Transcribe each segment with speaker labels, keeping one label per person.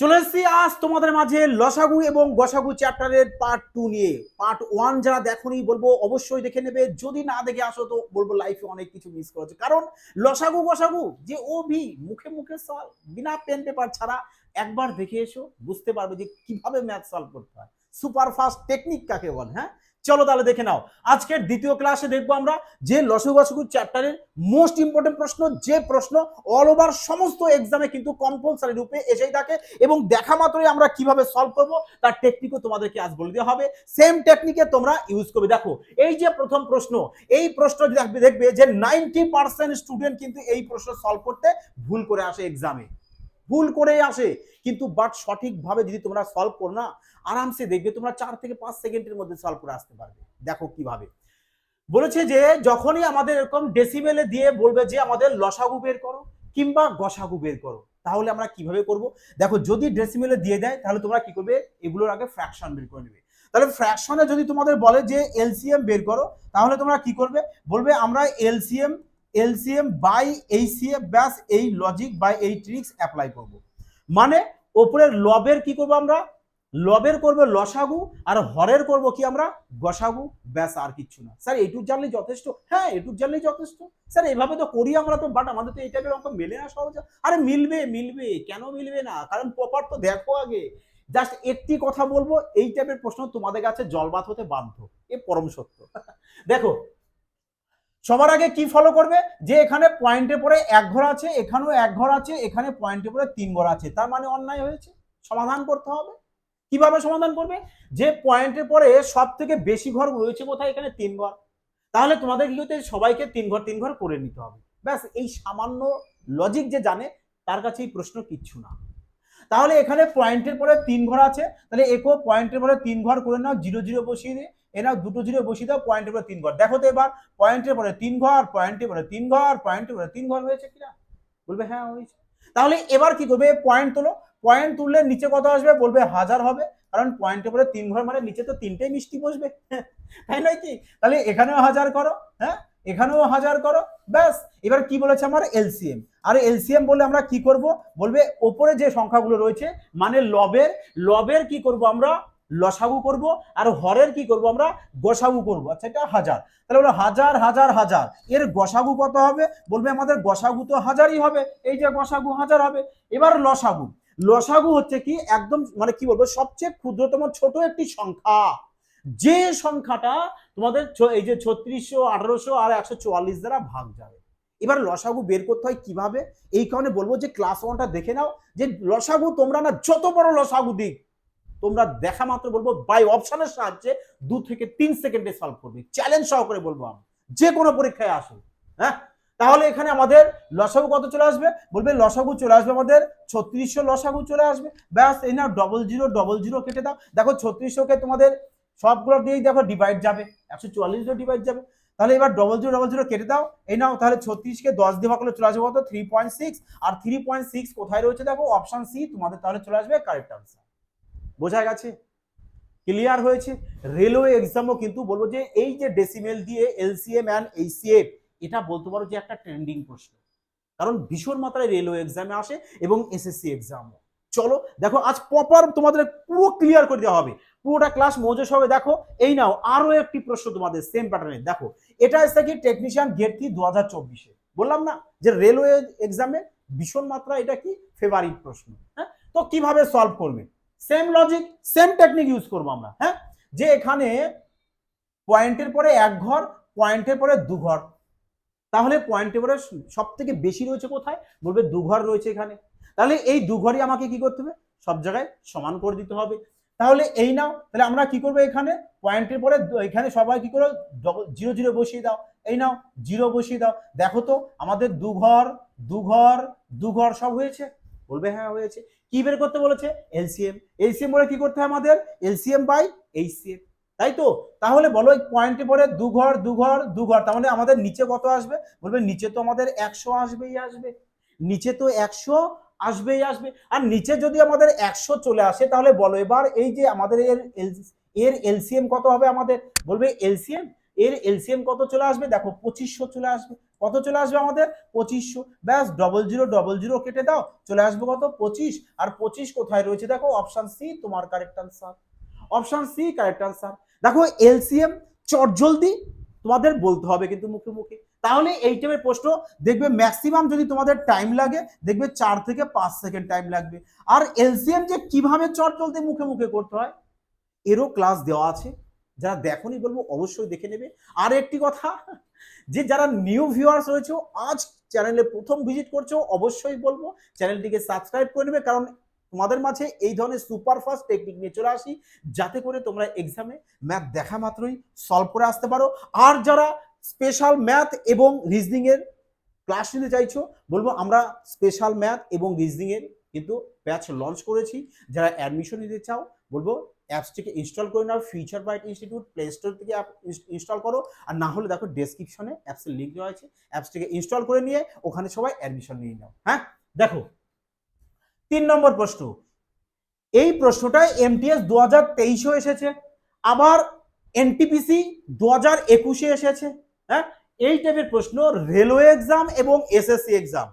Speaker 1: চলে এসেছি আজ তোমাদের মাঝে লসাগু এবং গসাগু চ্যাপ্টারের পার্ট টু নিয়ে। পার্ট ওয়ান যারা দেখোনি, বলব অবশ্যই দেখে নেবে। যদি না দেখে আসো, তো বলব লাইফে অনেক কিছু মিস করেছে। কারণ লসাগু, গসাগু, যে ও ভি মুখে মুখে সল বিনা পেন পেপার ছাড়া একবার দেখে এসো, বুঝতে পারবে যে কীভাবে ম্যাথ সলভ করতে হয়। সুপার ফাস্ট টেকনিক কাকে বল হ্যাঁ? চলো তাহলে দেখে নাও। আজকের দ্বিতীয় ক্লাসে দেখব আমরা যে লসু গসগু চ্যাপ্টারের মোস্ট ইম্পর্টেন্ট প্রশ্ন, যে প্রশ্ন অল ওভার সমস্ত এক্সামে কিন্তু কম্পালসারি রূপে এসেই থাকে এবং দেখা মাত্রই আমরা কীভাবে সলভ করব, তার টেকনিকও তোমাদেরকে আজ বলে দেওয়া হবে। সেম টেকনিকে তোমরা ইউজ করবে। দেখো, এই যে প্রথম প্রশ্ন, এই প্রশ্ন দেখবে দেখবে যে নাইনটি পার্সেন্ট স্টুডেন্ট কিন্তু এই প্রশ্ন সলভ করতে ভুল করে আসে এক্সামে ভুল করে আসে। কিন্তু বাট সঠিকভাবে যদি তোমরা সলভ করো না আরামসে দেখবে তোমরা চার থেকে পাঁচ সেকেন্ডের মধ্যে সলভ করে আসতে পারবে। দেখো কীভাবে। বলেছে যে, যখনই আমাদের এরকম ডেসিবেলে দিয়ে বলবে যে, আমাদের লসাগু বের করো কিংবা গসাগু বের করো, তাহলে আমরা কীভাবে করব? দেখো, যদি ডেসিমেলে দিয়ে দেয়, তাহলে তোমরা কি করবে? এগুলোর আগে ফ্র্যাকশন বের করে নেবে। তাহলে ফ্র্যাকশনে যদি তোমাদের বলে যে এলসিএম বের করো, তাহলে তোমরা কি করবে? বলবে, আমরা এলসিএম এলসিএম বাই এই এইচসিএফ ব্যাস এই লজিক বাই এই ট্রিক্স অ্যাপ্লাই করব। মানে ওপরের লবের কি করব আমরা? লবের করব লসাগু আর হরের করব কি আমরা? গসাগু। ব্যাস, আর কিচ্ছু না। স্যার এইটুক জানলেই যথেষ্ট। হ্যাঁ এটুক জানলেই যথেষ্ট। স্যার, এভাবে তো করি আমরা তো বাট আমাদের তো এই টাইপের অঙ্ক মেলে না সহজে। আরে, মিলবে মিলবে। কেন মিলবে না? কারণ প্রপার তো দেখো আগে। জাস্ট একটি কথা বলব, এই টাইপের প্রশ্ন তোমাদের কাছে জলবাত হতে বাধ্য। এ পরম সত্য। দেখো, সবার আগে কি ফলো করবে? যে এখানে পয়েন্টে পরে এক ঘর আছে, এখানেও এক ঘর আছে, এখানে পয়েন্টে পরে তিন ঘর আছে। তার মানে অন্যায় হয়েছে। সমাধান করতে হবে। কীভাবে সমাধান করবে? যে পয়েন্টের পরে সব থেকে বেশি ঘর রয়েছে কোথায়? এখানে তিন ঘর। তাহলে তোমাদের কি হবে? সবাইকে তিন ঘর তিন ঘর করে নিতে হবে। ব্যাস, এই সামান্য লজিক যে জানে, তার কাছে এই প্রশ্ন কিচ্ছু না। তাহলে এখানে পয়েন্টের পরে তিন ঘর আছে। তাহলে একো পয়েন্টের পরে তিন ঘর করে নাও জিরো জিরো বসিয়ে দিয়ে। এ নাও দুটো জিরো বসিয়ে দাও পয়েন্টের পরে তিন ঘর। দেখো তো এবার পয়েন্টের পরে তিন ঘর পয়েন্টের পরে তিন ঘর পয়েন্টের পরে তিন ঘর হয়েছে কিনা? বলবে হ্যাঁ হয়েছে। তাহলে এবার কি করবে? পয়েন্ট তোলো। পয়েন্ট তুললে নিচে কত আসবে? বলবে হাজার হবে। কারণ পয়েন্টের পরে তিন ঘর মানে নিচে তো তিনটেই মিষ্টি বসবে। তাই নয় কি? তাহলে এখানেও হাজার করো হ্যাঁ? এখানেও হাজার করো, ব্যাস। এবার কি বলেছে আমার এলসিএম আর এলসিএম বলে আমরা কি করব? বলবে ওপরে যে সংখ্যাগুলো রয়েছে মানে লবের লবের কি করব আমরা? লসাগু করব। আর হরের কি করব আমরা? গসাগু করব। আচ্ছা এটা হাজার। তাহলে বলো হাজার হাজার হাজার। এর গসাগু কত হবে? বলবে আমাদের গসাগু তো হাজারই হবে। এই যে গসাগু হাজার হবে। এবার লসাগু। লসাগু হচ্ছে কি একদম মানে কি বলব, সবচেয়ে ক্ষুদ্রতম ছোট একটি সংখ্যা। যে সংখ্যাটা তোমাদের এই যে ছত্রিশশো, আঠারোশো আর একশো চুয়াল্লিশ দ্বারা ভাগ যাবে। এবার লসাগু বের করতে হয় কীভাবে? এই কারণে বলব যে ক্লাস ওয়ানটা দেখে নাও যে লসাগু তোমরা না যত বড় লসাগু দিক, তোমরা দেখা মাত্র বলব বাই অপশনের সাহায্যে দু থেকে তিন সেকেন্ডে সলভ করবে। চ্যালেঞ্জ সহকারে বলব আমি, যে কোনো পরীক্ষায় আসো হ্যাঁ? তাহলে এখানে আমাদের লসাগু কত চলে আসবে? বলবে লসাগু চলে আসবে আমাদের ছত্রিশশো লসাগু চলে আসবে। ব্যাস, এই না ডবল জিরো ডবল জিরো কেটে দাও। দেখো ছত্রিশশোকে তোমাদের সবগুলো দিয়েই দেখো ডিভাইড যাবে। একশো চুয়াল্লিশ ডিভাইড যাবে। তাহলে এবার ডবল জিরো ডবল জিরো কেটে দাও। এই নাও, তাহলে ছত্রিশকে দশ দিয়ে ভাগ চলে আসবে কত? থ্রি পয়েন্ট সিক্স আর থ্রি পয়েন্ট সিক্স কোথায় রয়েছে দেখো? অপশন সি তোমাদের তাহলে চলে আসবে কারেক্ট আনসার বোঝা গেছে? ক্লিয়ার হয়েছে? রেলওয়ে এক্সামও কিন্তু বলব যে এই যে ডেসিমেল দিয়ে এলসিএম অ্যান্ড এইচসিএফ এটা বলতে পারো যে একটা ট্রেন্ডিং প্রশ্ন। কারণ ভীষণ মাত্রায় রেলওয়ে এক্সামে আসে এবং এসএসসি এক্সামও চলো, দেখো, আজ প্রপার তোমাদের পুরো ক্লিয়ার করে দেওয়া হবে। পুরোটা ক্লাস মজুস হবে দেখো, এই নাও, আরও একটি প্রশ্ন তোমাদের সেম প্যাটার্নের দেখো। এটা এসে কি টেকনিশিয়ান গেট থ্রি দু হাজার চব্বিশে। বললাম না যে রেলওয়ে এক্সামে ভীষণ মাত্রা এটা কি ফেভারিট প্রশ্ন হ্যাঁ? তো কীভাবে সলভ করবে? Same logic same technique use করব আমরা হ্যাঁ? যে এখানে পয়েন্টের পরে এক ঘর পয়েন্টের পরে দু ঘর তাহলে পয়েন্টের পরে সব থেকে বেশি রয়েছে কোথায়? বলবে দু ঘর রয়েছে এখানে। তাহলে এই দু ঘরই আমাকে কি করতে হবে? সব জায়গায় সমান করে দিতে হবে। তাহলে এই নাও, তাহলে আমরা কি করব এখানে? পয়েন্টের পরে এখানে সবাই কি করো? জিরো জিরো বসিয়ে দাও। এই নাও জিরো বসিয়ে দাও। দেখো তো, আমাদের দুঘর দুঘর দু ঘর দু ঘর সব হয়েছে? বলবে হ্যাঁ হয়েছে। কি বের করতে বলেছে? এলসিএম এলসিএম বলে কি করতে হয় আমাদের? এলসিএম বাই এইচসিএম তাই তো? তাহলে বলো এই পয়েন্টে পরে দু ঘর দু ঘর দু ঘর, তার মানে আমাদের নিচে কত আসবে? বলবে নিচে তো আমাদের একশো আসবেই আসবে। নিচে তো একশো আসবেই আসবে। আর নিচে যদি আমাদের একশো চলে আসে, তাহলে বলো এবার এই যে আমাদের এর এর এলসিএম কত হবে আমাদের? বলবে এলসিএম? এর এলসিএম কত চলে আসবে? দেখো পঁচিশশো চলে আসবে। কত চলে আসবে আমাদের? পঁচিশশো। ব্যাস ডবল জিরো ডবল জিরো কেটে দাও। চলে আসবে কত? পঁচিশ। আর পঁচিশ কোথায় রয়েছে? দেখো অপশান সি তোমার correct answer option C correct answer দেখো এলসিএম চটজলদি তোমাদের বলতে হবে কিন্তু মুখে মুখে তাহলে এই টাইপের প্রশ্ন, দেখবে ম্যাক্সিমাম যদি তোমাদের টাইম লাগে, দেখবে চার থেকে পাঁচ সেকেন্ড টাইম লাগবে। আর এলসিএম যে কীভাবে চটজলদি মুখে মুখে করতে হয়, এরও ক্লাস দেওয়া আছে। যারা দেখনি বলব অবশ্যই দেখে নেবে। আর একটি কথা, যে যারা নিউ ভিউয়ার্স রয়েছে, আজ চ্যানেলে প্রথম ভিজিট করছ, অবশ্যই বলব চ্যানেলটিকে সাবস্ক্রাইব করে নেবে, কারণ তোমাদের মাঝে এই ধরনের সুপারফাস্ট টেকনিক নিয়ে চলে আসি, যাতে করে তোমরা এক্সামে ম্যাথ দেখা মাত্রই সলভ করে আসতে পারো। আর যারা স্পেশাল ম্যাথ এবং রিজনিং এর ক্লাস নিতে চাইছো, বলব আমরা স্পেশাল ম্যাথ এবং রিজনিং এর কিন্তু ব্যাচ লঞ্চ করেছি। যারা অ্যাডমিশন নিতে চাও, বলব অ্যাপসটিকে ইনস্টল করে নাও Future Bright Institute Play Store থেকে অ্যাপ ইনস্টল করো। আর না হলে দেখো ডেসক্রিপশনে অ্যাপসের লিঙ্ক দেওয়া আছে। অ্যাপসটিকে ইনস্টল করে নিয়ে ওখানে সবাই অ্যাডমিশন নিয়ে নাও। হ্যাঁ? দেখো তিন নম্বর প্রশ্ন। এই প্রশ্নটায় এমটিএস দু হাজার তেইশেও এসেছে, আবার এনটিপিসি দু হাজার একুশে এসেছে হ্যাঁ? এই টাইপের প্রশ্ন রেলওয়ে এক্সাম এবং এসএসসি এক্সাম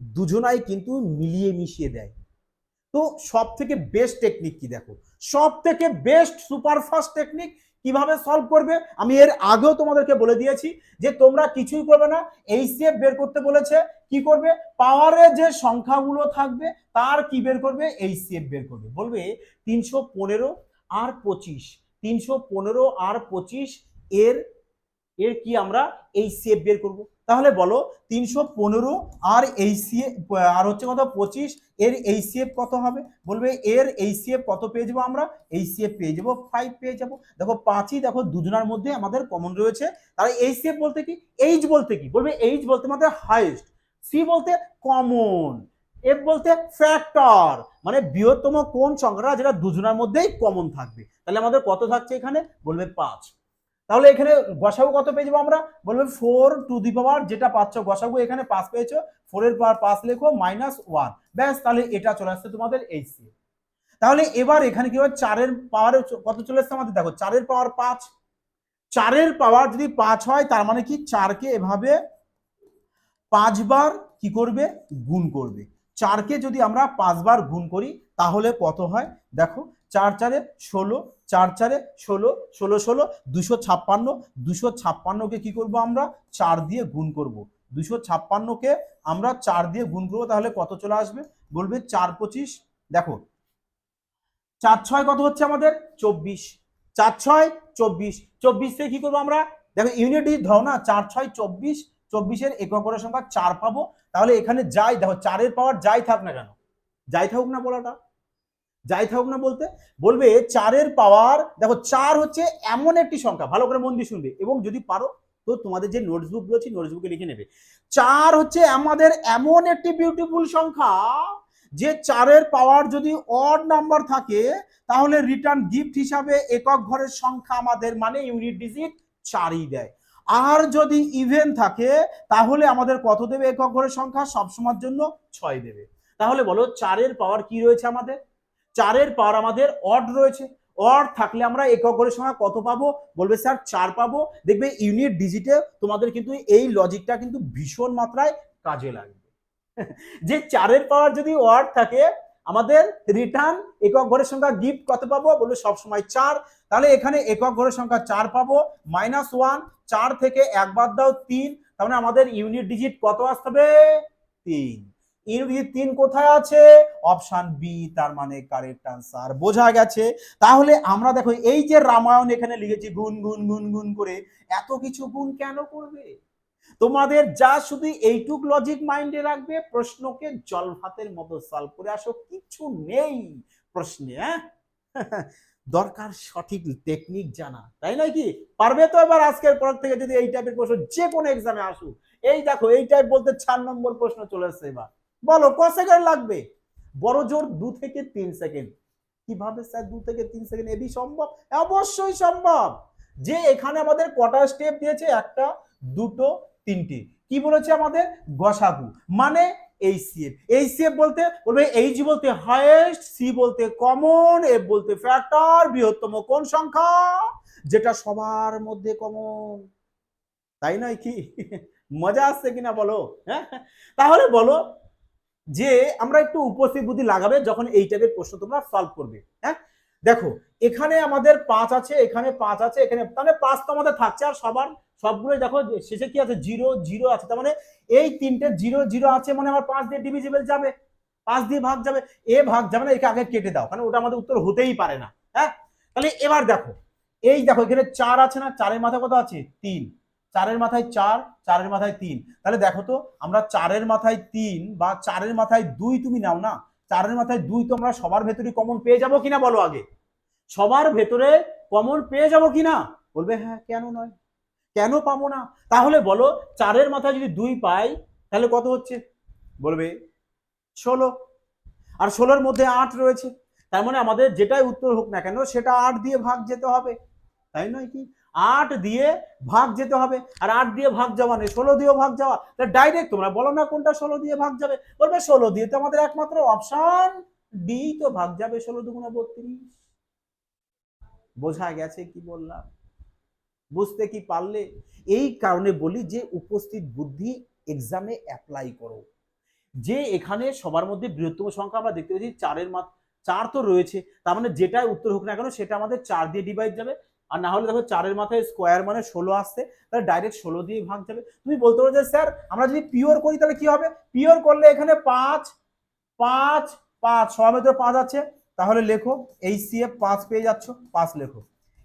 Speaker 1: দুজনাই কিন্তু মিলিয়ে মিশিয়ে দেয়। তো সব থেকে বেস্ট টেকনিক কি দেখো? সব থেকে বেস্ট সুপারফাস্ট টেকনিক কীভাবে সলভ করবে? আমি এর আগেও তোমাদেরকে বলে দিয়েছি যে তোমরা কিছুই করবে না এই সেপ বের করতে বলেছে, কি করবে? পাওয়ারে যে সংখ্যাগুলো থাকবে, তার কি বের করবে? এই সেপ বের করবে। বলবে তিনশো পনেরো আর পঁচিশ, তিনশো পনেরো আর পঁচিশ এর এর কি আমরা এই সেপ বের করব? তাহলে বলো তিনশো পনেরো আর এই আর হচ্ছে কত? পঁচিশ। এর এই কত হবে? বলবে এর এই কত পেয়ে যাব আমরা? এই সিএফ পেয়ে যাব ফাইভ পেয়ে যাব। দেখো পাঁচই দেখো দুজনের মধ্যে আমাদের কমন রয়েছে। তাহলে এই বলতে কি? এইচ বলতে কি? বলবে এইচ বলতে আমাদের হাইয়েস্ট সি বলতে কমন এফ বলতে ফ্যাক্টর মানে বৃহত্তম কোন সংখ্যাটা যেটা দুজনের মধ্যেই কমন থাকবে। তাহলে আমাদের কত থাকছে এখানে? বলবে পাঁচ। তাহলে এখানে গসাগু কত পেয়ে যাব আমরা? বলবে ফোর টু দি পাওয়ার যেটা পাচ্ছ গসাগু, এখানে পাঁচ পেয়েছ। ফোরের পাওয়ার পাঁচ লেখো মাইনাস ওয়ান ব্যাস, তাহলে এটা চলে আসছে তোমাদের এইচ সি তাহলে এবার এখানে কি হবে চারের পাওয়ার কত চলে আসছে আমাদের? দেখো চারের পাওয়ার পাঁচ। চারের পাওয়ার যদি পাঁচ হয়, তার মানে কি? চারকে এভাবে পাঁচবার কি করবে? গুণ করবে। চারকে যদি আমরা পাঁচবার গুণ করি, তাহলে কত হয়? দেখো, চার চারে ষোলো চার চারে ষোলো ষোলো ষোলো, দুশো ছাপ্পান্ন, দুশো ছাপ্পান্নকে কি করব আমরা? চার দিয়ে গুণ করব। দুশো ছাপ্পান্নকে আমরা চার দিয়ে গুণ করব, তাহলে কত চলে আসবে? বলবে চার পঁচিশ। দেখো, চার ছয় কত হচ্ছে আমাদের? চব্বিশ। চার ছয়, চব্বিশ। চব্বিশ থেকে কি করব আমরা? দেখো, ইউনিটি ধরো না, চার ছয়, চব্বিশ। চব্বিশের একক গড়ের সংখ্যা চার পাবো। তাহলে এখানে যাই, দেখো, চারের পাওয়ার যাই থাক না কেন? যাই থাকুক না বলাটা। যাই থাকুক না বলতে, বলবে চারের পাওয়ার দেখো চার হচ্ছে এমন একটি সংখ্যা, ভালো করে মন দিয়ে শুনবে। এবং যদি পারো, তো তোমাদের যে নোটসবুক রয়েছে নোটসবুকে লিখে নেবে। চার হচ্ছে আমাদের এমন একটি বিউটিফুল সংখ্যা, যে চারের পাওয়ার যদি অড নাম্বার থাকে, তাহলে রিটার্ন গিফট হিসাবে একক ঘরের সংখ্যা আমাদের মানে ইউনিট ডিজিট চারই দেয়। আর যদি ইভেন থাকে, তাহলে আমাদের কত দেবে একক ঘরের সংখ্যা? সবসময়ের জন্য ছয় দেবে। তাহলে বলো, চারের পাওয়ার কি রয়েছে আমাদের? চারের পাওয়ার আমাদের অড রয়েছে। অড থাকলে আমরা একক ঘরের সংখ্যা কত পাবো? বলবে স্যার, চার পাবো। দেখবে ইউনিট ডিজিটে তোমাদের কিন্তু এই লজিকটা কিন্তু ভীষণ মাত্রায় কাজে লাগবে। যে চারের পাওয়ার যদি ওয়ার্ড থাকে, আমাদের রিটার্ন একক ঘরের সংখ্যা গিফট কত পাবো? বলবে সবসময় চার। তাহলে এখানে একক ঘরের সংখ্যা চার পাবো। মাইনাস ওয়ান চার থেকে একবার দাও তিন। তাহলে আমাদের ইউনিট ডিজিট কত আসতে হবে? তিন। ইউনিট তিন কোথায় আছে? অপশন বি তার মানে কারেক্ট আনসার বোঝা গেছে। তাহলে আমরা দেখো, এই যে রামায়ণ এখানে লিখেছি, গুন গুন গুন গুন করে, এত কিছু কেন করবে? তোমাদের যা শুধু এইটুক লজিক মাইন্ডে রাখবে, প্রশ্নকে মতো সলভ করে আসো কিছু নেই প্রশ্নে হ্যাঁ? দরকার সঠিক টেকনিক জানা, তাই নয় কি? পারবে তো এবার আজকের পর থেকে যদি এই টাইপের প্রশ্ন যে কোনো এক্সামে আসুক। এই দেখো, এই টাইপ বলতে চার নম্বর প্রশ্ন চলে এসছে এবার। বলো, ক সেকেন্ড লাগবে? বড় জোর দু থেকে তিন সেকেন্ড কীভাবে স্যার দু থেকে তিন সেকেন্ড এবি সম্ভব? অবশ্যই সম্ভব। যে এখানে আমাদের কটা স্টেপ দিয়েছে, একটা, দুটো, তিনটি। কি বলেছে আমাদের? গসাগু। মানে এইচসিএফ এইচসিএফ বলতে, বলবে এইচ বলতে হাইয়েস্ট সি বলতে কমন এফ বলতে ফ্যাক্টর বৃহত্তম কোন সংখ্যা, যেটা সবার মধ্যে কমন তাই নয় কি? মজা আসছে কিনা বলো? হ্যাঁ? তাহলে বলো যে আমরা একটু উপস্থিত বুদ্ধি লাগাবে যখন এই টাইপের প্রশ্ন তোমরা সলভ করবে হ্যাঁ? দেখো, এখানে আমাদের পাঁচ আছে, এখানে পাঁচ আছে, এখানে, তাহলে পাঁচ তো আমাদের থাকছে আর সবার সবগুলো দেখো শেষে কি আছে? জিরো জিরো আছে, তার মানে এই তিনটে জিরো জিরো আছে মানে আমার পাঁচ দিয়ে ডিভিজিবল যাবে, পাঁচ দিয়ে ভাগ যাবে, এ ভাগ যাবে না, একে আগে কেটে দাও, কারণ ওটা আমাদের উত্তর হতেই পারে না হ্যাঁ? তাহলে এবার দেখো, এই দেখো, এখানে চার আছে না, চারের মাথায় কত আছে? তিন। চারের মাথায় চার, চারের মাথায় তিন। তাহলে দেখো তো, আমরা চারের মাথায় তিন বা চারের মাথায় দুই তুমি নাও না। চারের মাথায় দুই তো আমরা সবার ভেতরে কমন পেয়ে যাব কিনা বলো আগে? সবার ভেতরে কমন পেয়ে যাব কিনা? বলবে হ্যাঁ কেন নয়? কেন পাবো না? তাহলে বলো, চারের মাথায় যদি দুই পাই, তাহলে কত হচ্ছে? বলবে, ষোলো। আর ষোলোর মধ্যে আট রয়েছে। তার মানে আমাদের যেটাই উত্তর হোক না কেন, সেটা আট দিয়ে ভাগ যেতে হবে। তাই নয় কি? আট দিয়ে ভাগ যেতে হবে। আর আট দিয়ে ভাগ যাওয়া নেই ষোলো দিয়েও ভাগ যাওয়া। ডাইরেক্ট তোমরা বলো না কোনটা ষোলো দিয়ে ভাগ যাবে। বলবে ষোলো দিয়ে তো আমাদের একমাত্র অপশন ডি তো ভাগ যাবে ষোলো দুগুণে বত্রিশ। বোঝা গেছে কি বললাম? বুঝতে কি পারলে? এই কারণে বলি যে উপস্থিত বুদ্ধি এক্সামে অ্যাপ্লাই করো। যে এখানে সবার মধ্যে বৃহত্তম সংখ্যা আমরা দেখতে পাচ্ছি চারের মাত্র চার তো রয়েছে। তার মানে যেটাই উত্তর হোক না কেন, সেটা আমাদের চার দিয়ে ডিভাইড যাবে। আর না হলে দেখো চারের মাথায় স্কোয়ার মানে ষোলো আসছে, তাহলে ডাইরেক্ট ষোলো দিয়ে ভাগ যাবে। তুমি বলতে পারো যে, স্যার, আমরা যদি পিওর করি তাহলে কি হবে? পিওর করলে এখানে পাঁচ পাঁচ পাঁচ, সবার ভেতরে পাঁচ আছে। তাহলে লেখো এই সিএফ পাঁচ পেয়ে যাচ্ছ, পাঁচ লেখো।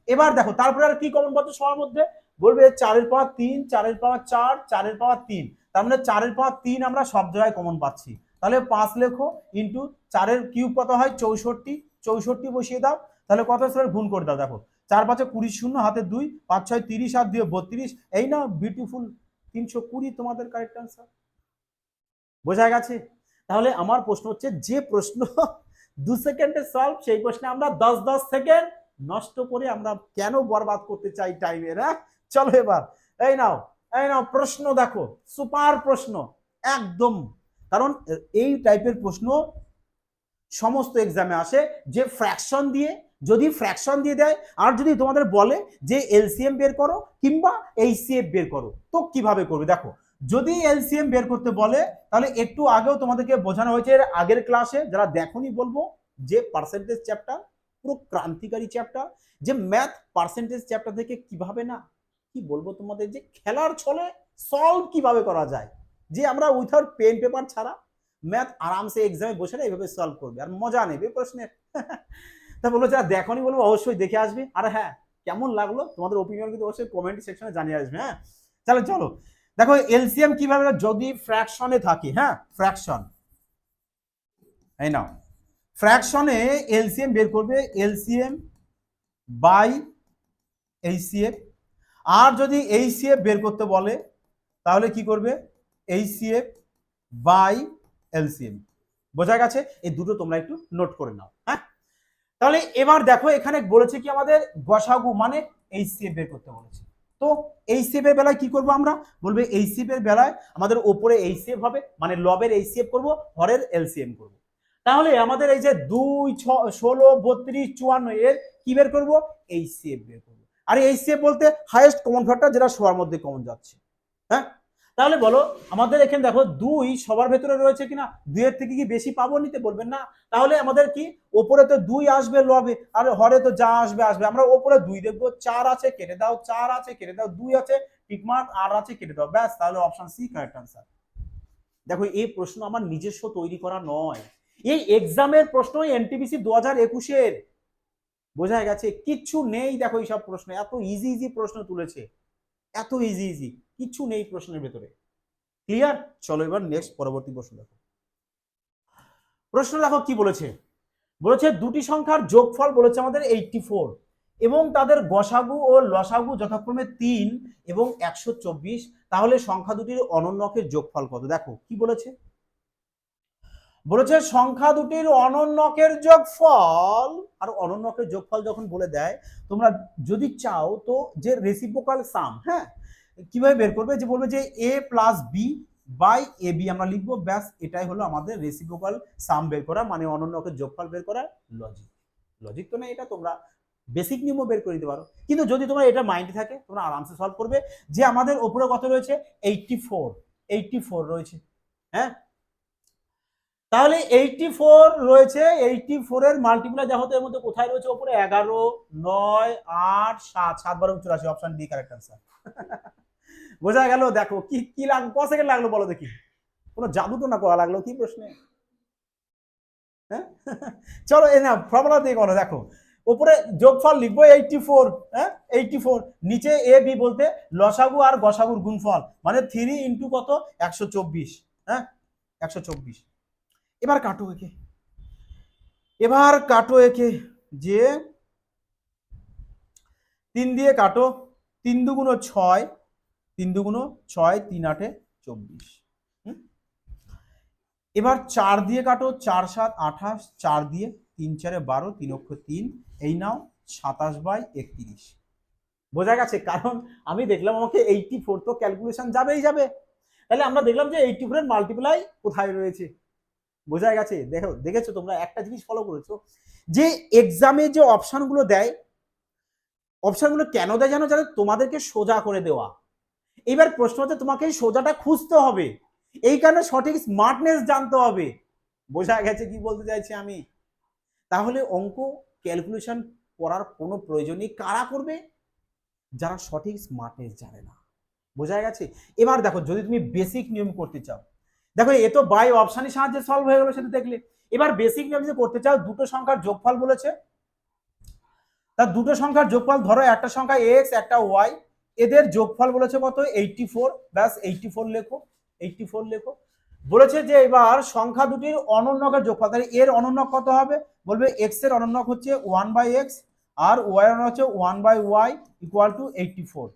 Speaker 1: এবার দেখো, তারপরে আর কি কমন পাচ্ছ সবার মধ্যে? বলবে চারের পাওয়ার তিন, চারের পাওয়ার চার, চারের পাওয়ার তিন। তার মানে চারের পাওয়ার তিন আমরা সব জায়গায় কমন পাচ্ছি। তাহলে পাঁচ লেখো ইন্টু চারের কিউব কত হয়? চৌষট্টি। চৌষট্টি বসিয়ে দাও। তাহলে কত স্যার গুণ করে দাও, দেখো। চার পাঁচে কুড়ি শূন্য, হাতে দুই, পাঁচ ছয় তিরিশ, আর দুই বত্রিশ। এই না বিউটিফুল তিনশো কুড়ি তোমাদের কারেক্ট আনসার বোঝা গেছে? তাহলে আমার প্রশ্ন হচ্ছে, যে প্রশ্ন দু সেকেন্ডে সলভ সেই প্রশ্নে আমরা দশ দশ সেকেন্ড নষ্ট করে আমরা কেন বরবাদ করতে চাই টাইমের হ্যাঁ? চলো এবার। এই নাও এই নাও, প্রশ্ন দেখো, সুপার প্রশ্ন, একদম। কারণ এই টাইপের প্রশ্ন সমস্ত এক্সামে আসে, যে ফ্র্যাকশন দিয়ে যদি ফ্র্যাকশন দিয়ে দেয়, আর যদি তোমাদের বলে যে এলসিএম বের করো কিংবা এইচসিএফ বের করো, তো কীভাবে করবে? দেখো, যদি এলসিএম বের করতে বলে, তাহলে একটু আগেও তোমাদেরকে বোঝানো হয়েছে, এর আগের ক্লাসে যারা দেখনি বলব, যে পার্সেন্টেজ চ্যাপ্টার পুরো ক্রান্তিকারী চ্যাপ্টার যে ম্যাথ পার্সেন্টেজ চ্যাপ্টার থেকে কীভাবে না, কি বলব তোমাদের, যে খেলার ছলে সলভ কীভাবে করা যায়, যে আমরা উইথাউট পেন পেপার ছাড়া ম্যাথ আরামসে এক্সামে বসে না এইভাবে সলভ করবে, আর মজা নেবে প্রশ্নের। তা বলব যারা দেখনি বলব, অবশ্যই দেখে আসবে। আর হ্যাঁ কেমন লাগল? তোমাদের ওপিনিয়ন কিন্তু অবশ্যই কমেন্ট সেকশনে জানিয়ে আসবে হ্যাঁ? তাহলে চলো। দেখো এলসিএম কীভাবে যদি ফ্র্যাকশনে থাকি হ্যাঁ? ফ্র্যাকশন এই নাও। ফ্র্যাকশনে এলসিএম বের করবে এলসিএম বাই এইচসিএফ আর যদি এইচসিএফ বের করতে বলে, তাহলে কি করবে? এইচসিএফ বাই এলসিএম বোঝা গেছে? এই দুটো তোমরা একটু নোট করে নাও হ্যাঁ? তাহলে এবার দেখো, এখানে বলেছে কি আমাদের গসাগু মানে এই এইচসিএফ বের করতে বলেছে। তো এইচসিএফ এর বেলায় কি করব আমরা? বলবে এইচসিএফ এর বেলায় আমাদের ওপরে এইচসিএফ হবে মানে লবের এই এইচসিএফ করব হরের এলসিএম করব। তাহলে আমাদের এই যে দুই, ছ, ষোলো, বত্রিশ, চুয়ান্ন এর কি বের করব? এইচসিএফ বের করব। আর এই এইচসিএফ বলতে হাইয়েস্ট কমন ফ্যাক্টর যেটা সবার মধ্যে কমন যাচ্ছে। হ্যাঁ? তাহলে বলো, আমাদের এখানে দেখো দুই সবার ভেতরে রয়েছে কিনা? দুইয়ের থেকে কি বেশি পাবো নিতে বলবেন না? তাহলে আমাদের কি? ওপরে তো দুই আসবে লবে, আর হরে তো যা আসবে আসবে। আমরা ওপরে দুই দেখব, চার আছে, কেটে দাও, চার আছে, কেটে দাও, দুই আছে টিকমার্ক আর আছে, কেটে দাও। ব্যাস, তাহলে অপশন সি কারেক্ট আনসার দেখো, এই প্রশ্ন আমার নিজস্ব তৈরি করা নয়। এই এক্সামের প্রশ্ন এনটিপিসি দু হাজার একুশের। বোঝা গেছে? কিচ্ছু নেই দেখো এইসব প্রশ্ন। এত ইজি ইজি প্রশ্ন তুলেছে। এত ইজি ইজি কিচ্ছু নেই প্রশ্নের ভেতরে। ক্লিয়ার চলো এবার নেক্সট পরবর্তী প্রশ্ন দেখো। প্রশ্ন দেখো কি বলেছে? বলেছে দুটি সংখ্যার যোগফল বলেছে আমাদের এইটটি ফোর এবং তাদের গসাগু ও লসাগু যথাক্রমে তিন এবং একশো চব্বিশ। তাহলে সংখ্যা দুটির অনন্যকের যোগফল কত? দেখো, কি বলেছে? বলেছে সংখ্যা দুটির অনন্যকের যোগফল, আর অনন্যকের যোগফল যখন বলে দেয়, তোমরা যদি চাও তো যে রেসিপ্রোকাল সাম হ্যাঁ কীভাবে বের করবে? যে বলবে যে A plus B by A B আমরা লিখব, ব্যাস এটাই হলো আমাদের রেসিপ্রোকাল সাম বের করা মানে অনন্যকে যোগফল বের করার লজিক লজিক তো না এটা তোমরা বেসিক নিয়মও বের করে দিতে পারো। কিন্তু যদি তোমার এটা মাইন্ডে থাকে, তোমরা আরামসে সলভ করবে। যে আমাদের ওপরে কত রয়েছে? এইটটি ফোর এইটটি ফোর রয়েছে। হ্যাঁ? তাহলে এইটটি ফোর রয়েছে এইটটি ফোরের মাল্টিপ্লাই যা হতো এর মধ্যে কোথায় রয়েছে ওপরে এগারো, নয়, আট, সাত সাত বারো চুরাশি অপশন ডি কারেক্ট আনসার বোঝা গেল, দেখো, কি কি লাগল ক সেকেন্ড লাগল বলো দেখি। কোনো জাদু তো না করা লাগল, কি প্রশ্নে? হ্যাঁ? চলো এ না ফর্মুলা দিয়ে করো, দেখো। উপরে যোগফল লিখব এইটটি ফোর হ্যাঁ? এইটটি ফোর নিচে এ বি বলতে লসাগু আর গসাগুর গুণফল মানে থ্রি ইন্টু কত? একশো চব্বিশ হ্যাঁ? একশো চব্বিশ। এবার কাটো একে। এবার কাটো একে যে তিন দিয়ে কাটো, তিন দুগুণ ছয়, তিন দুগুণো ছয়, তিন আটে চব্বিশ? এবার চার দিয়ে কাটো, চার সাত আঠাশ, চার দিয়ে তিন চারে বারো, তিন অক্ষ তিন, এই নাও সাতাশ বাই একত্রিশ। বোঝা গেছে? কারণ আমি দেখলাম আমাকে এইটটি ফোর তো ক্যালকুলেশন যাবেই যাবে। তাহলে আমরা দেখলাম যে এইটটি ফোরের মাল্টিপ্লাই কোথায় রয়েছে? বোঝা গেছে? দেখো, দেখেছ তোমরা? একটা জিনিস ফলো করেছ। যে এক্সামে যে অপশানগুলো দেয় অপশানগুলো কেন দেয় জানো? যাতে তোমাদেরকে সোজা করে দেওয়া। এবার প্রশ্ন হচ্ছে, তোমাকে সোজাটা খুঁজতে হবে। এই কারণে সঠিক স্মার্টনেস জানতে হবে। বোঝা গেছে কি বলতে চাইছি আমি? তাহলে অঙ্ক ক্যালকুলেশন করার কোনো প্রয়োজনই কারা করবে? যারা সঠিক স্মার্টনেস জানে না। বোঝা গেছে? এবার দেখো, যদি তুমি বেসিক নিয়ম করতে চাও দেখো, এ তো বাই অপশনের সাহায্যে সলভ হয়ে গেল সেটা দেখলে। এবার বেসিক নিয়ম যে করতে চাও, দুটো সংখ্যার যোগফল বলেছে। তার দুটো সংখ্যার যোগফল ধরো, একটা সংখ্যা এক্স একটা ওয়াই এদের যোগফল বলেছে কত? এইটটি ফোর ব্যাস এইটটি ফোর লেখো এইটটি ফোর লেখো। বলেছে যে এবার সংখ্যা দুটির অনন্যকের যোগফল, তাহলে এর অনন্যক কত হবে? বলবে এক্সের অনন্যক হচ্ছে ওয়ান বাই এক্স আর ওয়াই এর অনন্যক হচ্ছে one by Y equal to eighty four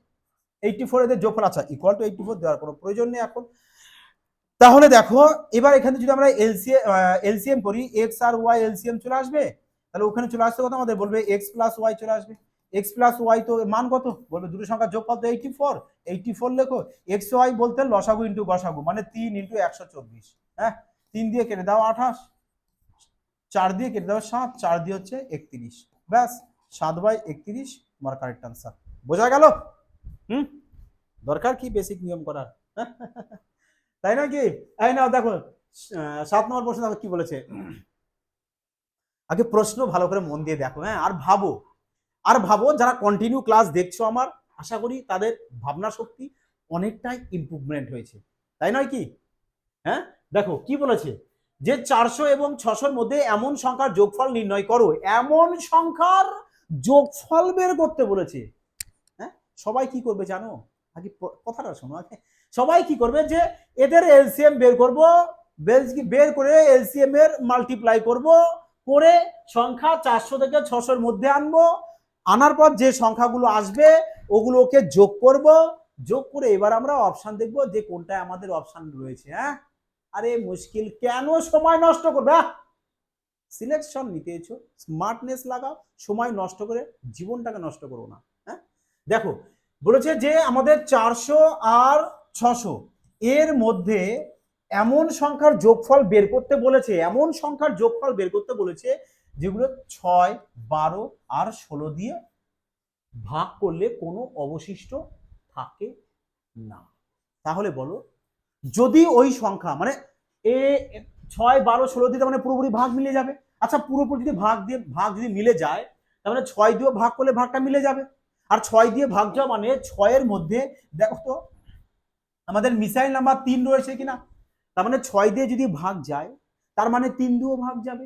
Speaker 1: eighty four এদের যোগফল আচ্ছা ইকুয়াল টু এইটটি ফোর দেওয়ার কোনো প্রয়োজন নেই এখন। তাহলে দেখো, এবার এখানে যদি আমরা এলসিএম করি এক্স আর ওয়াই এলসিএম চলে আসবে? তাহলে ওখানে চলে আসতে কত আমাদের? বলবে এক্স প্লাস ওয়াই চলে আসবে। এক্স প্লাস ওয়াই তো মান কত? বলবে দুটো সংখ্যার যোগফল তো এইটটি ফোর এইটটি ফোর লেখো। এক্স ওয়াই বলতে লসাগু ইন্টু গসাগু মানে তিন ইন্টু একশো চব্বিশ। হ্যাঁ? তিন দিয়ে কেটে দাও আঠাশ। চার দিয়ে কেটে দাও সাত। চার দিয়ে হচ্ছে একত্রিশ। ব্যাস, সাত বাই একত্রিশ তোমার কারেক্ট আনসার বোঝা গেল? হুম? দরকার কি বেসিক নিয়ম করার? তাই না কি? এই নাও, দেখো সাত নম্বর প্রশ্ন দেখো কি বলেছে? আগে প্রশ্ন ভালো করে মন দিয়ে দেখো হ্যাঁ আর ভাবো আর ভাবো, যারা কন্টিনিউ ক্লাস দেখছ আমার, আশা করি তাদের ভাবনা শক্তি অনেকটাই ইমপ্রুভমেন্ট হয়েছে। তাই নয় কি? হ্যাঁ দেখো, কি বলেছে? যে চারশো এবং ছশোর মধ্যে এমন সংখ্যার যোগফল নির্ণয় করো, এমন সংখ্যার যোগফল বের করতে বলেছে। হ্যাঁ সবাই কি করবে জানো? আগে কথাটা শোনো, আগে সবাই কি করবে যে এদের এলসিএম বের করব বের করে এলসিএম এর মাল্টিপ্লাই করব, করে সংখ্যা চারশো থেকে ছশোর মধ্যে আনব। আনার পর যে সংখ্যাগুলো আসবে, ওগুলোকে যোগ করব। যোগ করে এবার আমরা অপশান দেখব যে কোনটায় আমাদের অপশান রয়েছে হ্যাঁ? আরে মুশকিল, কেন সময় নষ্ট করবে? সিলেকশন নিতে এসো স্মার্টনেস লাগাও, সময় নষ্ট করে জীবনটাকে নষ্ট করো না হ্যাঁ? দেখো, বলেছে যে আমাদের চারশো আর ছশো। এর মধ্যে এমন সংখ্যার যোগফল বের করতে বলেছে, এমন সংখ্যার যোগফল বের করতে বলেছে যেগুলো ছয়, বারো আর ষোলো দিয়ে ভাগ করলে কোনো অবশিষ্ট থাকে না। তাহলে বলো, যদি ওই সংখ্যা মানে এ, ছয়, বারো, ষোলো দিয়ে মানে পুরোপুরি ভাগ মিলে যাবে। আচ্ছা পুরোপুরি যদি ভাগ দিয়ে, ভাগ যদি মিলে যায়, তার মানে ছয় দিয়ে ভাগ করলে ভাগটা মিলে যাবে। আর ছয় দিয়ে ভাগ যাওয়া মানে ছয়ের মধ্যে দেখো তো আমাদের মিসাইল নাম্বার তিন রয়েছে কিনা? তার মানে ছয় দিয়ে যদি ভাগ যায়, তার মানে তিন দিয়েও ভাগ যাবে।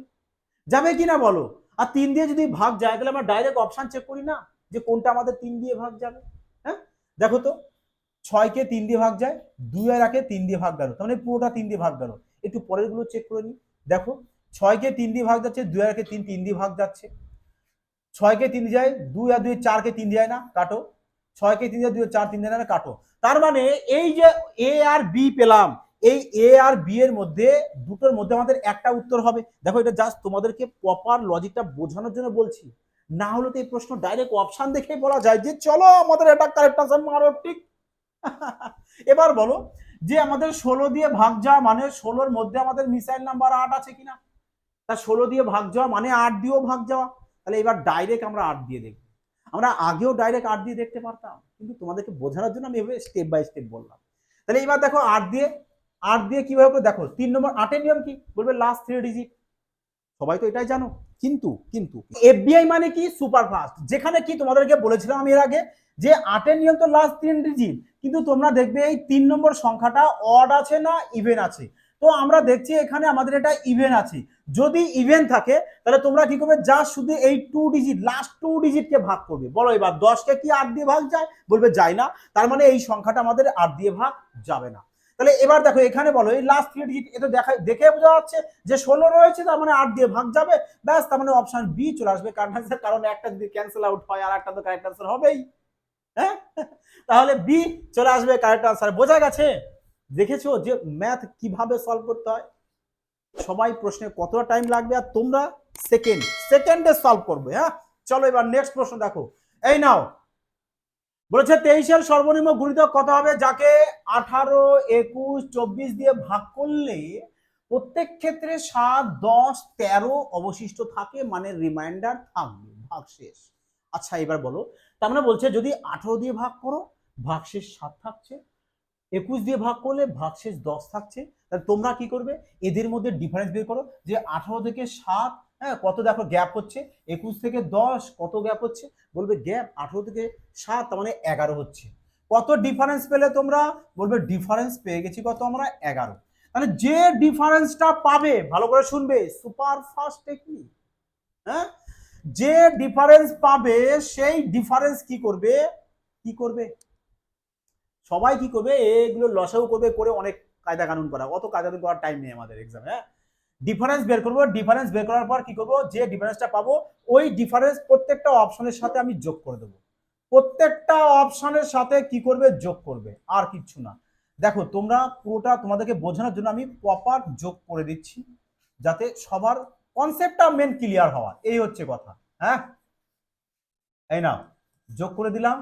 Speaker 1: যাবে কিনা বলো? আর তিন দিয়ে যদি ভাগ যায়, তাহলে আমরা ডাইরেক্ট অপশান চেক করি না যে কোনটা আমাদের তিন দিয়ে ভাগ যাবে? হ্যাঁ? দেখো তো, ছয়কে তিন দিয়ে ভাগ যায় দুই আর একে তিন দিয়ে ভাগ গেল। তার মানে পুরোটা তিন দিয়ে ভাগ গেল। একটু পরেরগুলো চেক করে নিই। দেখো, ছয়কে তিন দিয়ে ভাগ যাচ্ছে দুই আর একে তিন তিন দিয়ে ভাগ যাচ্ছে। ছয়কে তিন যায় দুই আর দুই চারকে তিন যায় না, কাটো। ছয়কে তিন দিয়ে দুই চার, তিন দিয়ে কাটো। তার মানে এই যে এ আর বি পেলাম, এই এ আর বি এর মধ্যে, দুটোর মধ্যে আমাদের একটা উত্তর হবে। দেখো, এটা জাস্ট তোমাদেরকে প্রপার লজিকটা বোঝানোর জন্য বলছি। না হলে তো এই প্রশ্ন ডাইরেক্ট অপশন দেখেই বলা যায় যে, চলো আমাদের এটা কারেক্ট আনসার মারো, ঠিক? এবার বলো যে, আমাদের ষোলো দিয়ে ভাগ যাওয়া মানে ষোলোর মধ্যে আমাদের মিসাইল নাম্বার আট আছে কিনা? তা ষোলো দিয়ে ভাগ যাওয়া মানে আট দিয়েও ভাগ যাওয়া। তাহলে এবার ডাইরেক্ট আমরা আট দিয়ে দেখব। আমরা আগেও ডাইরেক্ট আট দিয়ে দেখতে পারতাম, কিন্তু তোমাদেরকে বোঝানোর জন্য আমি এভাবে স্টেপ বাই স্টেপ বললাম। তাহলে এবার দেখো আট দিয়ে আট দিয়ে কীভাবে করে দেখো, তিন নম্বর আটের নিয়ম কি? বলবে লাস্ট থ্রি ডিজিট সবাই তো এটাই জানো। কিন্তু কিন্তু এফবিআই মানে কি? সুপার ফাস্ট যেখানে কি তোমাদেরকে বলেছিলাম আমি এর আগে যে আটের নিয়ম তো লাস্ট তিন ডিজিট কিন্তু তোমরা দেখবে এই তিন নম্বর সংখ্যাটা অড আছে না ইভেন আছে? তো আমরা দেখছি এখানে আমাদের এটা ইভেন আছে। যদি ইভেন থাকে, তাহলে তোমরা কি করবে? যা শুধু এই টু ডিজিট লাস্ট টু ডিজিটকে ভাগ করবে। বলো এবার দশকে কি আট দিয়ে ভাগ যায়? বলবে যায় না। তার মানে এই সংখ্যাটা আমাদের আট দিয়ে ভাগ যাবে না। তাহলে এবার দেখো, এখানে বলো, এই লাস্ট থ্রি ডিজিট এটা দেখা দেখে বোঝা যাচ্ছে যে ষোলো রয়েছে, তার মানে আট দিয়ে ভাগ যাবে। ব্যাস, তার মানে অপশন বি চলে আসবে। কারণ কারণ একটা যদি ক্যান্সেল আউট হয়, আর একটা তো কারেক্ট আনসার হবেই। হ্যাঁ? তাহলে বি চলে আসবে কারেক্ট আনসার বোঝা গেছে? দেখেছ যে ম্যাথ কীভাবে সলভ করতে হয়? সবাই প্রশ্নে কতটা টাইম লাগবে আর তোমরা সেকেন্ড সেকেন্ডে সলভ করবে হ্যাঁ? চলো এবার নেক্সট প্রশ্ন দেখো। এই নাও। বলেছে তেইশের সর্বনিম্ন গুণিতক কত হবে? যাকে আঠারো, একুশ, চব্বিশ দিয়ে ভাগ করলে প্রত্যেক ক্ষেত্রে সাত, দশ, তেরো অবশিষ্ট থাকে মানে রিমাইন্ডার থাকবে, ভাগ শেষ। আচ্ছা এবার বলো। তার মানে বলছে যদি আঠারো দিয়ে ভাগ করো, ভাগ শেষ সাত থাকছে। একুশ দিয়ে ভাগ করলে ভাগ শেষ দশ থাকছে। তাহলে তোমরা কি করবে? এদের মধ্যে ডিফারেন্স বের করো যে আঠারো থেকে সাত হ্যাঁ কত দেখো গ্যাপ হচ্ছে? একুশ থেকে দশ, কত গ্যাপ হচ্ছে? বলবে গ্যাপ আঠারো থেকে সাত মানে এগারো হচ্ছে। কত ডিফারেন্স পেলে তোমরা? বলবে ডিফারেন্স পেয়ে গেছি কত আমরা? এগারো। তাহলে যে ডিফারেন্সটা পাবে, ভালো করে শুনবে সুপার ফাস্ট টেকনিক হ্যাঁ? যে ডিফারেন্স পাবে, সেই ডিফারেন্স কি করবে? কি করবে? সবাই কি করবে? এগুলো লসাও করবে করে অনেক কায়দা কানুন করা। অত কায়দা কানুন করার টাইম নেই আমাদের এক্সামে হ্যাঁ? ডিফারেন্স বের করব। ডিফারেন্স বের করার পর কি করব? যে ডিফারেন্সটা পাবো, ওই ডিফারেন্স প্রত্যেকটা অপশনের সাথে আমি যোগ করে দেবো। প্রত্যেকটা অপশনের সাথে কি করবে? যোগ করবে। আর কিচ্ছু না। দেখো, তোমরা পুরোটা তোমাদেরকে বোঝানোর জন্য আমি প্রপার যোগ করে দিচ্ছি, যাতে সবার কনসেপ্টটা মেন ক্লিয়ার হওয়া। এই হচ্ছে কথা হ্যাঁ? এই না যোগ করে দিলাম।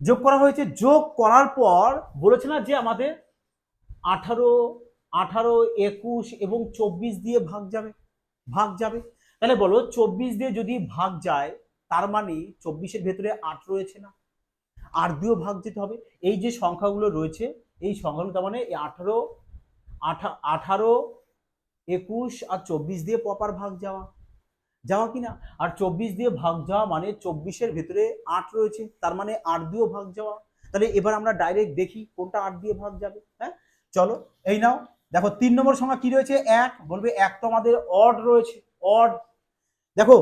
Speaker 1: যোগ করা হয়েছে। যোগ করার পর বলেছে না যে আমাদের আঠারো আঠারো, একুশ এবং চব্বিশ দিয়ে ভাগ যাবে। ভাগ যাবে। তাহলে বলো, চব্বিশ দিয়ে যদি ভাগ যায়, তার মানে চব্বিশের ভেতরে আট রয়েছে না। আট দিয়েও ভাগ যেতে হবে। এই যে সংখ্যাগুলো রয়েছে, এই সংখ্যাগুলো তার মানে আঠারো, আঠা, আঠারো, একুশ আর চব্বিশ দিয়ে প্রপার ভাগ যাওয়া। যাওয়া কিনা? আর চব্বিশ দিয়ে ভাগ যাওয়া মানে চব্বিশের ভেতরে আট রয়েছে, তার মানে আট দিয়েও ভাগ যাওয়া। তাহলে এবার আমরা ডাইরেক্ট দেখি কোনটা আট দিয়ে ভাগ যাবে হ্যাঁ? চলো, এই নাও। দেখো, তিন নম্বর সংখ্যা কি রয়েছে? এক, বলবে এক তো আমাদের অড রয়েছে অড দেখো,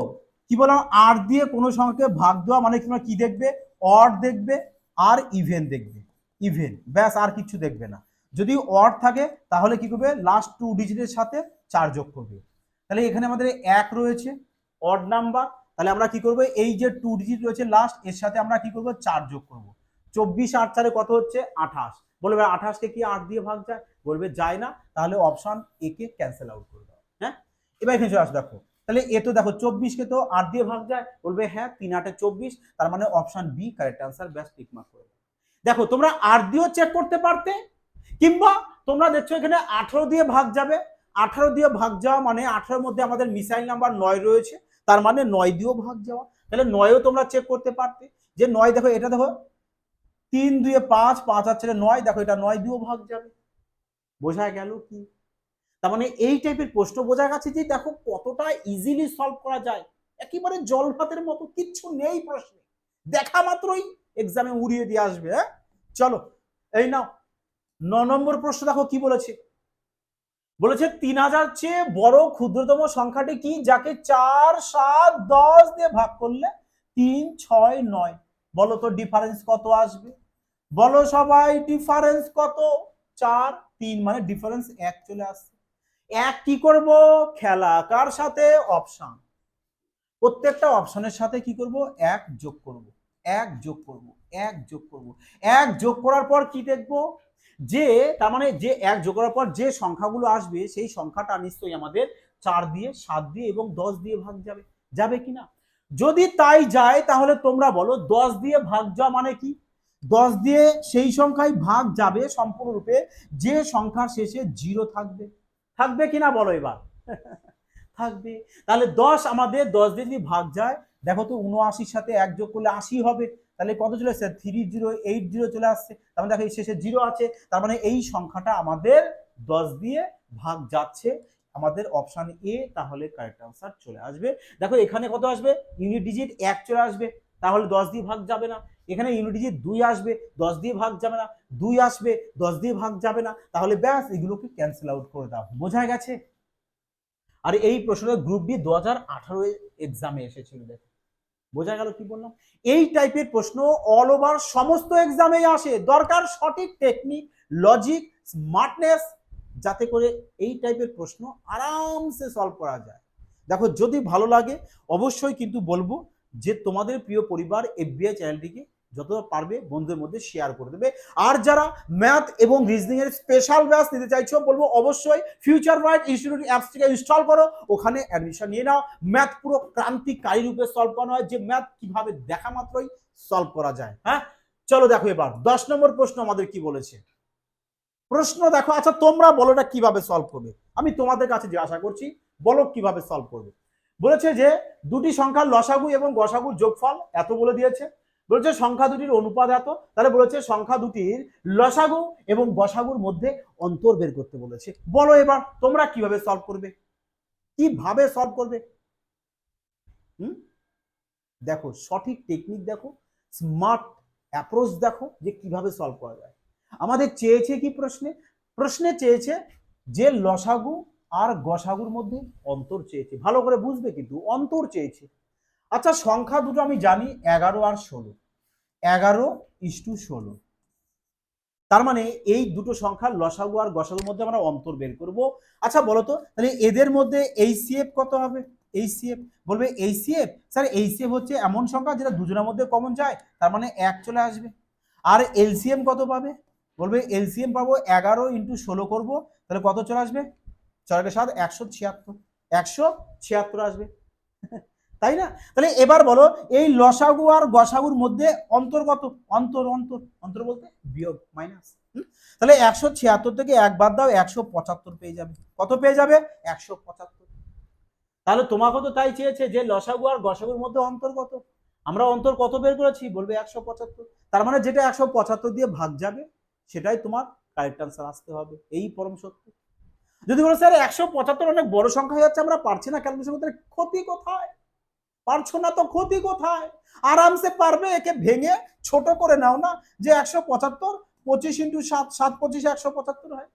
Speaker 1: কি বললাম? আট দিয়ে কোনো সংখ্যাকে ভাগ দেওয়া মানে তোমরা কি দেখবে? অড দেখবে আর ইভেন দেখবে ইভেন ব্যাস, আর কিছু দেখবে না। যদি অড থাকে, তাহলে কি করবে? লাস্ট টু ডিজিটের সাথে চার যোগ করবে। তাহলে এখানে আমাদের এক রয়েছে অড নাম্বার তাহলে আমরা কি করব? এই যে টু ডিজিট রয়েছে লাস্ট এর সাথে আমরা কি করব? চার যোগ করব। চব্বিশ আট চারে কত হচ্ছে? আঠাশ। বলবে আঠাশকে কি আট দিয়ে ভাগ যায়? বলবে, যায় না। তাহলে অপশন এ কে ক্যান্সেল আউট করে দাও। হ্যাঁ? এবার এখানে চলে আসো, দেখো। তাহলে এ তো দেখো, চব্বিশকে তো আট দিয়ে ভাগ যায়। বলবে হ্যাঁ তিন আটে চব্বিশ। তার মানে অপশন বি কারেক্ট আনসার ব্যাস টিক মার্ক করে দাও। দেখো, তোমরা আট দিয়েও চেক করতে পারতে, কিংবা তোমরা দেখছ এখানে আঠারো দিয়ে ভাগ যাবে। আঠারো দিয়ে ভাগ যাওয়া মানে আঠারোর মধ্যে আমাদের মিসাইল নাম্বার নয় রয়েছে, তার মানে নয় দিয়েও ভাগ যাওয়া। তাহলে নয়ও তোমরা চেক করতে পারতে। যে নয় দেখো, এটা দেখো, তিন দুয়ে পাঁচ পাঁচ আর ছেড়ে নয়, দেখো এটা নয় দিয়েও ভাগ যাবে। বোঝা গেল কি? তার মানে এই টাইপের প্রশ্ন বোঝা গেছে যে দেখো কতটা ইজিলি সলভ করা যায়। একেবারে জল ভাতের মতো, কিচ্ছু নেই প্রশ্নে। দেখা মাত্রই এক্সামে উড়িয়ে দিয়ে আসবে হ্যাঁ? চলো, এই নাও। ন নম্বর প্রশ্ন দেখো কি বলেছে? বলেছে, তিন হাজার চেয়ে বড় ক্ষুদ্রতম সংখ্যাটি কি? যাকে চার, সাত, দশ দিয়ে ভাগ করলে তিন, ছয়, নয়। বলো তো ডিফারেন্স কত আসবে? বলো সবাই ডিফারেন্স কত? চার, তিন মানে ডিফারেন্স এক চলে আসছে। এক কি করব? খেলা কার সাথে? অপশন প্রত্যেকটা অপশনের সাথে কি করব? এক যোগ করব। এক যোগ করব। এক যোগ করব। এক যোগ করার পর কি দেখব? যে, তার মানে যে এক যোগ করার পর যে সংখ্যাগুলো আসবে, সেই সংখ্যাটা নিশ্চয়ই আমাদের চার দিয়ে, সাত দিয়ে এবং দশ দিয়ে ভাগ যাবে। যাবে কি না যদি তাই যায়, তাহলে তোমরা বলো, দশ দিয়ে ভাগ যাওয়া মানে কি? দশ দিয়ে সেই সংখ্যায় ভাগ যাবে সম্পূর্ণরূপে, যে সংখ্যার শেষে জিরো থাকবে। থাকবে কিনা বলো এবার? থাকবে। তাহলে দশ আমাদের দশ দিয়ে যদি ভাগ যায়, দেখো তো উনআশির সাথে এক যোগ করলে আশি হবে। তাহলে কত চলে আসছে? থ্রি জিরো এইট জিরো চলে আসছে। তার মানে দেখো এই শেষে জিরো আছে, তার মানে এই সংখ্যাটা আমাদের দশ দিয়ে ভাগ যাচ্ছে। আমাদের অপশান এ তাহলে কারেক্ট আনসার চলে আসবে। দেখো এখানে কত আসবে? ইউনিট ডিজিট এক চলে আসবে। তাহলে দশ দিয়ে ভাগ যাবে না। এখানে ইউনিট ডিজিট দুই আসবে, দশ দিয়ে ভাগ যাবে না। দুই আসবে, দশ দিয়ে ভাগ যাবে না। তাহলে ব্যাস, এগুলোকে ক্যান্সেল আউট করে দাও। বোঝা গেছে? আর এই প্রশ্নটা গ্রুপ বি দু হাজার আঠারো এক্সামে এসেছিল, দেখো। বোঝা গেল কি বললাম? এই টাইপের প্রশ্ন অল ওভার সমস্ত এক্সামে আসে। দরকার সঠিক টেকনিক লজিক স্মার্টনেস যাতে করে এই টাইপের প্রশ্ন আরামসে সলভ করা যায়। দেখো, যদি ভালো লাগে, অবশ্যই কিন্তু বলব যে তোমাদের প্রিয় পরিবার এফবিআই চ্যানেলটিকে যতটা পারবে বন্ধুদের মধ্যে শেয়ার করে দেবে। আর যারা ম্যাথ এবং রিজনিং এর স্পেশাল ব্যাচ নিতে চাইছো, বলব অবশ্যই ফিউচার ব্রাইট ইনস্টিটিউট অ্যাপসটিকে ইনস্টল করো। ওখানে অ্যাডমিশন নিয়ে নাও। ম্যাথ পুরো ক্রান্তিকারী রূপে সলভ করানো হয়। যে ম্যাথ কীভাবে দেখা মাত্রই সলভ করা যায় হ্যাঁ? চলো দেখো এবার। দশ নম্বর প্রশ্ন আমাদের কি বলেছে? প্রশ্ন দেখো আচ্ছা তোমরা বলো এটা কীভাবে সলভ করবে? আমি তোমাদের কাছে যে আশা করছি, বলো কীভাবে সলভ করবে? বলেছে যে, দুটি সংখ্যার লসাগু এবং গসাগুর যোগফল এত বলে দিয়েছে। বলেছে সংখ্যা দুটির অনুপাত এত। তাহলে বলেছে সংখ্যা দুটির লসাগু এবং গসাগুর মধ্যে অন্তর বের করতে বলেছে। বলো এবার, তোমরা কীভাবে সলভ করবে? কীভাবে সলভ করবে? হুম? দেখো, সঠিক টেকনিক দেখো স্মার্ট অ্যাপ্রোচ দেখো, যে কীভাবে সলভ করা যায়। আমাদের চেয়েছে কি প্রশ্নে? প্রশ্নে চেয়েছে যে লসাগু আর গসাগুর মধ্যে অন্তর চেয়েছে। ভালো করে বুঝবে কিন্তু, অন্তর চেয়েছে। আচ্ছা সংখ্যা দুটো আমি জানি, এগারো আর ষোলো। এগারো ইস্টু ষোলো। তার মানে এই দুটো সংখ্যার লসাগু আর গসাগুর মধ্যে আমরা অন্তর বের করব। আচ্ছা বলো তো, তাহলে এদের মধ্যে এই সিএফ কত হবে? এই সিএফ বলবে এই সিএফ স্যার এই সিএফ হচ্ছে এমন সংখ্যা যেটা দুজনের মধ্যে কমন যায়, তার মানে এক চলে আসবে। আর এলসিএম কত পাবে? বলবে এলসিএম পাবো এগারো ইন্টু ষোলো করব, তাহলে কত চলে আসবে? চারটে সাত, একশো ছিয়াত্তর। একশো ছিয়াত্তর আসবে। তাই না? তাহলে এবার বলো, এই লসাগু আর গসাগুর মধ্যে অন্তর্গত, অন্তর অন্তর অন্তর বলতে বিয়োগ মাইনাস তাহলে একশো ছিয়াত্তর থেকে এক বাদ দাও, একশো পঁচাত্তর পেয়ে যাবে। কত পেয়ে যাবে? একশো পঁচাত্তর। তাহলে তোমাকে তো তাই চেয়েছে যে লসাগু আর গসাগুর মধ্যে অন্তর কত আমরা অন্তর কত বের করেছি? বলবে একশো পঁচাত্তর। তার মানে যেটা একশো পঁচাত্তর দিয়ে ভাগ যাবে, সেটাই তোমার কারেক্ট আনসার আসতে হবে। এই পরম সত্য। যদি বলো, স্যার, একশো পঁচাত্তর অনেক বড় সংখ্যা হয়ে যাচ্ছে, আমরা পারছি না ক্যালকুলেশন করতে ক্ষতি কোথায়? পারছ না তো ক্ষতি কোথায়? আরামসে পারবে, একে ভেঙে ছোট করে নাও না যে একশো পঁচাত্তর, পঁচিশ ইন্টু সাত সাত পঁচিশ একশো পঁচাত্তর হয়।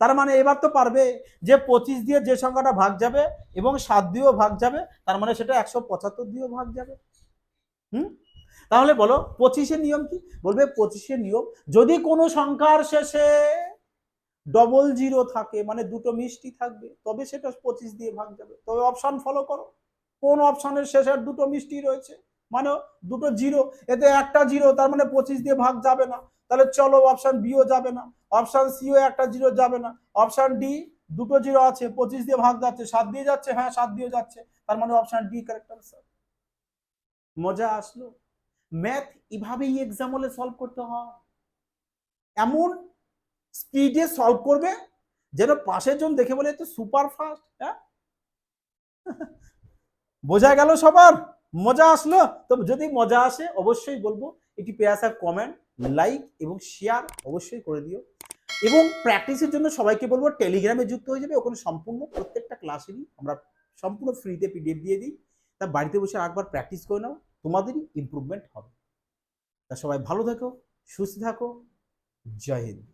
Speaker 1: তার মানে এবার তো পারবে যে পঁচিশ দিয়ে যে সংখ্যাটা ভাগ যাবে এবং সাত দিয়েও ভাগ যাবে, তার মানে সেটা একশো পঁচাত্তর দিয়েও ভাগ যাবে। হুম? তাহলে বলো, পঁচিশের নিয়ম কি? বলবে পঁচিশের নিয়ম, যদি কোনো সংখ্যার শেষে ডবল জিরো থাকে মানে দুটো মিষ্টি থাকবে, তবে সেটা পঁচিশ দিয়ে ভাগ যাবে। তবে অপশন ফলো করো। কোন অপশনের শেষে দুটো মিষ্টি রয়েছে? মানে দুটো জিরো। এতে একটা জিরো, তার মানে পঁচিশ দিয়ে ভাগ যাবে না। তাহলে চলো অপশন বিও যাবে না। অপশন সিও একটা জিরো যাবে না। অপশন ডি দুটো জিরো আছে, পঁচিশ দিয়ে ভাগ যাচ্ছে। সাত দিয়ে যাচ্ছে? হ্যাঁ সাত দিয়ে যাচ্ছে। তার মানে অপশন ডি কারেক্ট আনসার মজা আসলো? ম্যাথ এভাবেই এক্সাম হলে সলভ করতে হয়। এমন স্পিডে সলভ করবে যেন পাশের জন দেখে বলে তো সুপার ফাস্ট হ্যাঁ? বোঝা গেল সবার? মজা আসলো? তো যদি মজা আসে, অবশ্যই বলব, একটি পেয়াসা কমেন্ট লাইক এবং শেয়ার অবশ্যই করে দিও। এবং প্র্যাকটিসের জন্য সবাইকে বলব টেলিগ্রামে যুক্ত হয়ে যাবে। ওখানে সম্পূর্ণ প্রত্যেকটা ক্লাসেরই আমরা সম্পূর্ণ ফ্রিতে পিডিএফ দিয়ে দিই। তা বাড়িতে বসে একবার প্র্যাকটিস করে নাও, তোমাদেরই ইমপ্রুভমেন্ট হবে। তা সবাই ভালো থাকো, সুস্থ থাকো, জয় হিন্দ।